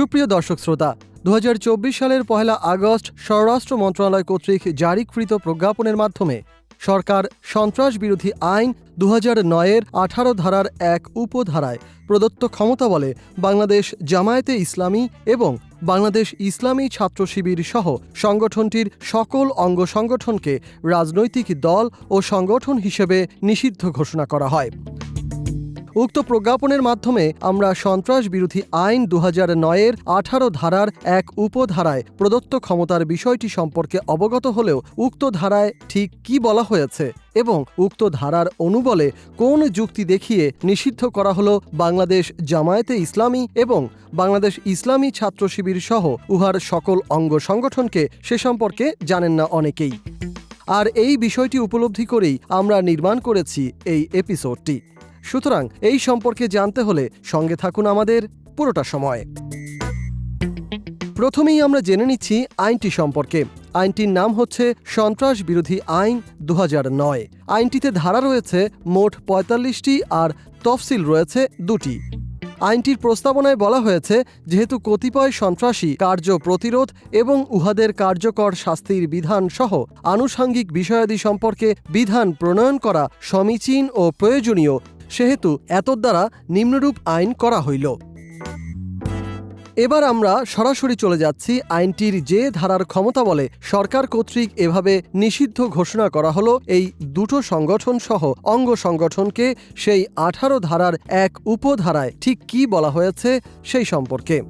সুপ্রিয় দর্শক শ্রোতা দু হাজার চব্বিশ সালের পহেলা আগস্ট স্বরাষ্ট্র মন্ত্রণালয় কর্তৃক জারিকৃত প্রজ্ঞাপনের মাধ্যমে সরকার সন্ত্রাস বিরোধী আইন দু হাজার নয়ের আঠারো ধারার এক উপধারায় প্রদত্ত ক্ষমতা বলে বাংলাদেশ জামায়াতে ইসলামী এবং বাংলাদেশ ইসলামী ছাত্র শিবির সহ সংগঠনটির সকল অঙ্গ সংগঠনকে রাজনৈতিক দল ও সংগঠন হিসেবে নিষিদ্ধ ঘোষণা করা হয়। উক্ত প্রজ্ঞাপনের মাধ্যমে আমরা সন্ত্রাস বিরোধী আইন দু হাজার নয়ের আঠারো ধারার এক উপধারায় প্রদত্ত ক্ষমতার বিষয়টি সম্পর্কে অবগত হলেও উক্ত ধারায় ঠিক কি বলা হয়েছে এবং উক্ত ধারার অনুবলে কোন যুক্তি দেখিয়ে নিষিদ্ধ করা হলো বাংলাদেশ জামায়াতে ইসলামী এবং বাংলাদেশ ইসলামী ছাত্র শিবির সহ উহার সকল অঙ্গ সংগঠনকে সে সম্পর্কে জানেন না অনেকেই। আর এই বিষয়টি উপলব্ধি করেই আমরা নির্মাণ করেছি এই এপিসোডটি। সুতরাং এই সম্পর্কে জানতে হলে সঙ্গে থাকুন আমাদের পুরোটা সময়। প্রথমেই আমরা জেনে নিচ্ছি আইনটি সম্পর্কে। আইনটির নাম হচ্ছে সন্ত্রাস বিরোধী আইন দু নয়। আইনটিতে ধারা রয়েছে মোট পঁয়তাল্লিশটি আর তফসিল রয়েছে দুটি। আইনটির প্রস্তাবনায় বলা হয়েছে, যেহেতু কতিপয় সন্ত্রাসী কার্য প্রতিরোধ এবং উহাদের কার্যকর শাস্তির বিধান সহ আনুষাঙ্গিক বিষয়াদি সম্পর্কে বিধান প্রণয়ন করা সমীচীন ও প্রয়োজনীয় সেহেতু এতদ্বারা নিম্নরূপ আইন করা হইল। এবার আমরা সরাসরি চলে যাচ্ছি আইনটির যে ধারার ক্ষমতা বলে সরকার কর্তৃক এভাবে নিষিদ্ধ ঘোষণা করা হলো, এই দুটো সংগঠন সহ অঙ্গ সংগঠনকে সেই আঠারো ধারার এক উপধারায় ঠিক কি বলা হয়েছে সেই সম্পর্কে।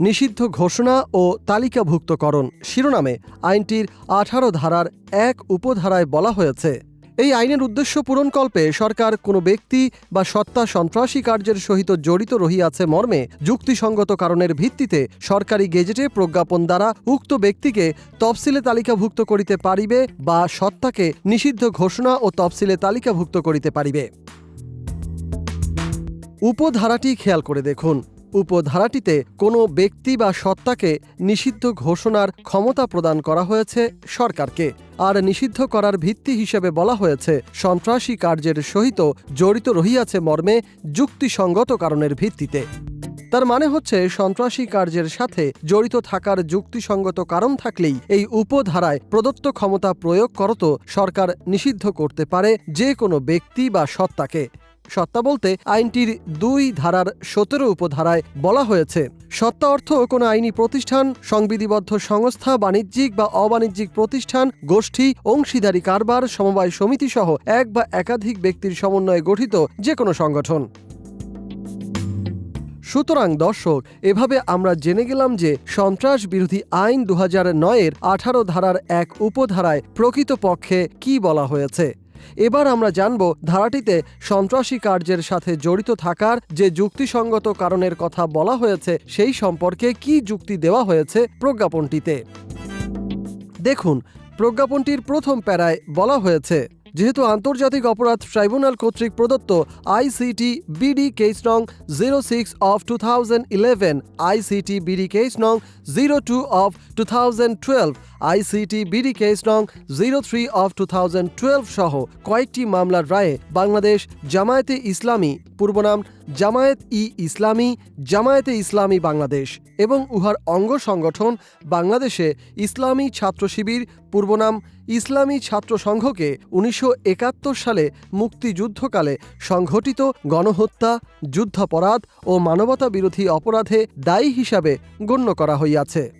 নিষিদ্ধ ঘোষণা ও তালিকাভুক্তকরণ শিরোনামে আইনটির আঠারো ধারার এক উপধারায় বলা হয়েছে। এই আইনের উদ্দেশ্য পূরণকল্পে সরকার কোনো ব্যক্তি বা সত্তা সন্ত্রাসী কার্যের সহিত জড়িত রহিয়াছে মর্মে যুক্তিসঙ্গত কারণের ভিত্তিতে সরকারি গেজেটে প্রজ্ঞাপন দ্বারা উক্ত ব্যক্তিকে তফসিলে তালিকাভুক্ত করিতে পারিবে বা সত্তাকে নিষিদ্ধ ঘোষণা ও তফসিলে তালিকাভুক্ত করিতে পারিবে। উপধারাটি খেয়াল করে দেখুন। উপধারাটিতে কোনো ব্যক্তি বা সত্তাকে নিষিদ্ধ ঘোষণার ক্ষমতা প্রদান করা হয়েছে সরকারকে। আর নিষিদ্ধ করার ভিত্তি হিসেবে বলা হয়েছে, সন্ত্রাসী কার্যের সহিত জড়িত রহিয়াছে মর্মে যুক্তিসঙ্গত কারণের ভিত্তিতে। তার মানে হচ্ছে, সন্ত্রাসী কার্যের সাথে জড়িত থাকার যুক্তিসঙ্গত কারণ থাকলেই এই উপধারায় প্রদত্ত ক্ষমতা প্রয়োগ করত সরকার নিষিদ্ধ করতে পারে যে কোনো ব্যক্তি বা সত্তাকে। সত্তা বলতে আইনটির দুই ধারার সতেরো উপধারায় বলা হয়েছে। সত্তা অর্থ কোনো আইনি প্রতিষ্ঠান, সংবিধিবদ্ধ সংস্থা, বাণিজ্যিক বা অবাণিজ্যিক প্রতিষ্ঠান, গোষ্ঠী, অংশীদারি কারবার, সমবায় সমিতি সহ এক বা একাধিক ব্যক্তির সমন্বয়ে গঠিত যে কোনো সংগঠন। সুতরাং দর্শক, এভাবে আমরা জেনে গেলাম যে সন্ত্রাস বিরোধী আইন দু হাজার নয়ের আঠারো ধারার এক উপধারায় প্রকৃতপক্ষে কি বলা হয়েছে। এবার আমরা জানব ধারাটিতে সন্ত্রাসী কার্যের সাথে জড়িত থাকার যে যুক্তিসঙ্গত কারণের কথা বলা হয়েছে, সেই সম্পর্কে কি যুক্তি দেওয়া হয়েছে প্রজ্ঞাপনটিতে। দেখুন, প্রজ্ঞাপনটির প্রথম প্যারায় বলা হয়েছে যেহেতু আন্তর্জাতিক অপরাধ ট্রাইব্যুনাল কর্তৃক প্রদত্ত আইসিটি বিডি কেস নং zero six of two thousand eleven ICT BD case নং zero two of two thousand twelve ICT BD case নং zero three of two thousand twelve সহ কয়েকটি মামলার রায়ে বাংলাদেশ জামায়াতে ইসলামী, পূর্বনাম জামায়াত ই ইসলামী, জামায়াতে ইসলামী বাংলাদেশ এবং উহার অঙ্গ সংগঠন বাংলাদেশে ইসলামী ছাত্র শিবির, পূর্বনাম ইসলামী ছাত্র সংঘকে উনিশশো সালে মুক্তিযুদ্ধকালে সংঘটিত গণহত্যা, যুদ্ধাপরাধ ও মানবতা বিরোধী অপরাধে দায়ী হিসাবে গণ্য করা হইয়াছে।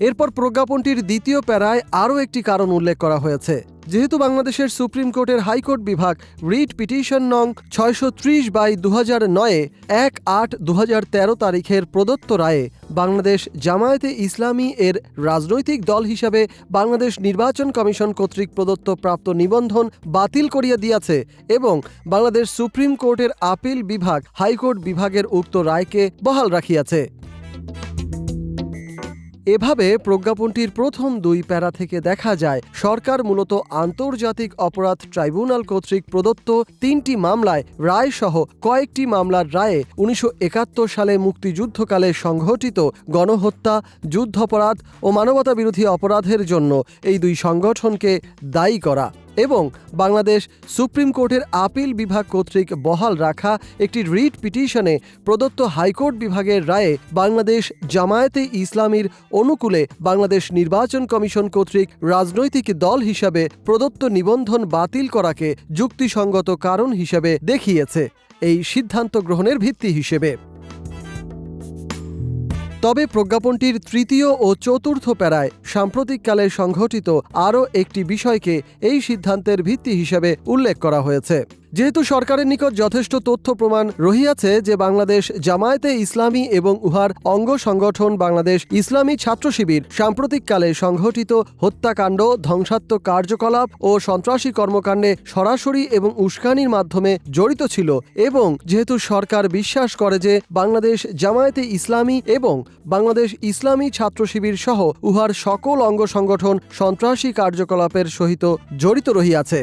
এরপর প্রজ্ঞাপনটির দ্বিতীয় প্যারায় আরও একটি কারণ উল্লেখ করা হয়েছে। যেহেতু বাংলাদেশের সুপ্রিম কোর্টের হাইকোর্ট বিভাগ রিট পিটিশন নং ছয়শো ত্রিশ বাই দু হাজার নয়ে, এক আট দু হাজার তেরো তারিখের প্রদত্ত রায়ে বাংলাদেশ জামায়াতে ইসলামী এর রাজনৈতিক দল হিসাবে বাংলাদেশ নির্বাচন কমিশন কর্তৃক প্রদত্ত প্রাপ্ত নিবন্ধন বাতিল করিয়া দিয়াছে এবং বাংলাদেশ সুপ্রিম কোর্টের আপিল বিভাগ হাইকোর্ট বিভাগের উক্ত রায়কে বহাল রাখিয়াছে। এভাবে প্রজ্ঞাপনটির প্রথম দুই প্যারা থেকে দেখা যায়, সরকার মূলত আন্তর্জাতিক অপরাধ ট্রাইব্যুনাল কর্তৃক প্রদত্ত তিনটি মামলায় রায় সহ কয়েকটি মামলার রায়ে উনিশশো একাত্তর সালে মুক্তিযুদ্ধকালে সংঘটিত গণহত্যা, যুদ্ধাপরাধ ও মানবতা বিরোধী অপরাধের জন্য এই দুই সংগঠনকে দায়ী করা। এবং বাংলাদেশ সুপ্রিম কোর্টের আপিল বিভাগ কর্তৃক বহাল রাখা একটি রিট পিটিশনে প্রদত্ত হাইকোর্ট বিভাগের রায়ে বাংলাদেশ জামায়াতে ইসলামীর অনুকূলে বাংলাদেশ নির্বাচন কমিশন কর্তৃক রাজনৈতিক দল হিসাবে প্রদত্ত নিবন্ধন বাতিল করাকে যুক্তিসঙ্গত কারণ হিসেবে দেখিয়েছে। এই সিদ্ধান্ত গ্রহণের ভিত্তি হিসেবে। তবে প্রজ্ঞাপনটির তৃতীয় ও চতুর্থ প্যারায় সাম্প্রতিককালে সংঘটিত আরও একটি বিষয়কে এই সিদ্ধান্তের ভিত্তি হিসেবে উল্লেখ করা হয়েছে। যেহেতু সরকারের নিকট যথেষ্ট তথ্য প্রমাণ রহিয়াছে যে বাংলাদেশ জামায়াতে ইসলামী এবং উহার অঙ্গ সংগঠন বাংলাদেশ ইসলামী ছাত্র শিবির সাম্প্রতিককালে সংঘটিত হত্যাকাণ্ড, ধ্বংসাত্মক কার্যকলাপ ও সন্ত্রাসী কর্মকাণ্ডে সরাসরি এবং উস্কানির মাধ্যমে জড়িত ছিল এবং যেহেতু সরকার বিশ্বাস করে যে বাংলাদেশ জামায়াতে ইসলামী এবং বাংলাদেশ ইসলামী ছাত্র শিবির সহ উহার সকল অঙ্গ সংগঠন সন্ত্রাসী কার্যকলাপের সহিত জড়িত রহিয়াছে।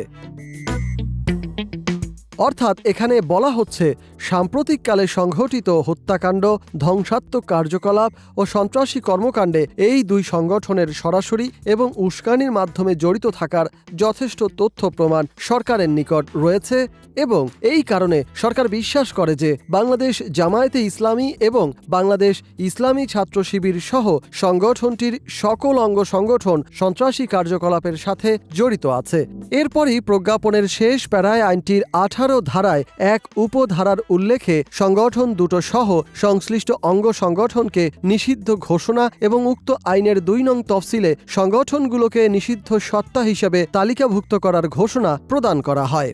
অর্থাৎ এখানে বলা হচ্ছে, সাম্প্রতিককালে সংঘটিত হত্যাকাণ্ড, ধ্বংসাত্মক কার্যকলাপ ও সন্ত্রাসী কর্মকাণ্ডে এই দুই সংগঠনের সরাসরি এবং উস্কানির মাধ্যমে জড়িত থাকার যথেষ্ট তথ্য প্রমাণ সরকারের নিকট রয়েছে। এবং এই কারণে সরকার বিশ্বাস করে যে বাংলাদেশ জামায়াতে ইসলামী এবং বাংলাদেশ ইসলামী ছাত্র শিবির সহ সংগঠনটির সকল অঙ্গ সংগঠন সন্ত্রাসী কার্যকলাপের সাথে জড়িত আছে। এরপরই প্রজ্ঞাপনের শেষ প্যারায় আইনটির আঠারো ধারায় এক উপধারার উল্লেখে সংগঠন দুটো সহ সংশ্লিষ্ট অঙ্গ সংগঠনকে নিষিদ্ধ ঘোষণা এবং উক্ত আইনের দুই নং তফসিলে সংগঠনগুলোকে নিষিদ্ধ সত্তা হিসেবে তালিকাভুক্ত করার ঘোষণা প্রদান করা হয়।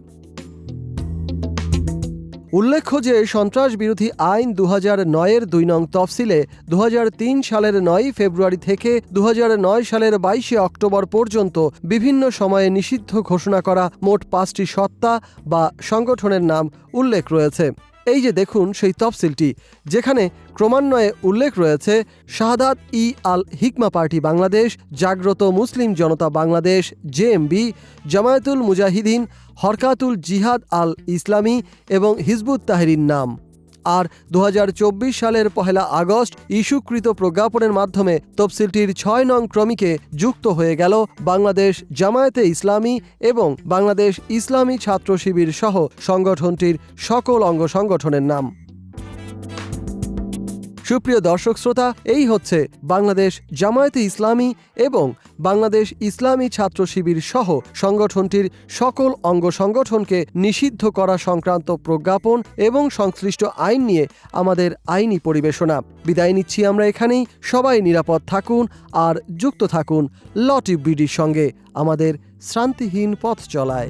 উল্লেখ্য যে সন্ত্রাস বিরোধী আইন দু নয়ের দুই নং তফসিলে দুহাজার তিন সালের নয় ফেব্রুয়ারি থেকে দুহাজার নয় সালের বাইশে অক্টোবর পর্যন্ত বিভিন্ন সময়ে নিষিদ্ধ ঘোষণা করা মোট পাঁচটি সত্তা বা সংগঠনের নাম উল্লেখ রয়েছে। এই যে দেখুন সেই তফসিলটি, যেখানে ক্রমান্বয়ে উল্লেখ রয়েছে, শাহাদাত ই আল হিকমা পার্টি বাংলাদেশ, জাগ্রত মুসলিম জনতা বাংলাদেশ জেএমবি জামায়াতুল মুজাহিদিন, হরকাতুল জিহাদ আল ইসলামী এবং হিজবুত তাহরিন নাম। আর দু হাজার চব্বিশ সালের পহেলা আগস্ট ইস্যুকৃত প্রজ্ঞাপনের মাধ্যমে তফসিলটির ছয় নং ক্রমিকে যুক্ত হয়ে গেল বাংলাদেশ জামায়াতে ইসলামী এবং বাংলাদেশ ইসলামী ছাত্র শিবির সহ সংগঠনটির সকল অঙ্গ সংগঠনের নাম। সুপ্রিয় দর্শক শ্রোতা, এই হচ্ছে বাংলাদেশ জামায়াতে ইসলামী এবং বাংলাদেশ ইসলামী ছাত্র শিবির সহ সংগঠনটির সকল অঙ্গ সংগঠনকে নিষিদ্ধ করা সংক্রান্ত প্রজ্ঞাপন এবং সংশ্লিষ্ট আইন নিয়ে আমাদের আইনি পরিবেশনা। বিদায় নিচ্ছি আমরা এখানেই। সবাই নিরাপদ থাকুন আর যুক্ত থাকুন লটিভ বিডির সঙ্গে আমাদের শ্রান্তিহীন পথ চলায়।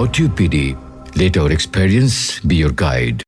Lautube PD, let our experience be your guide.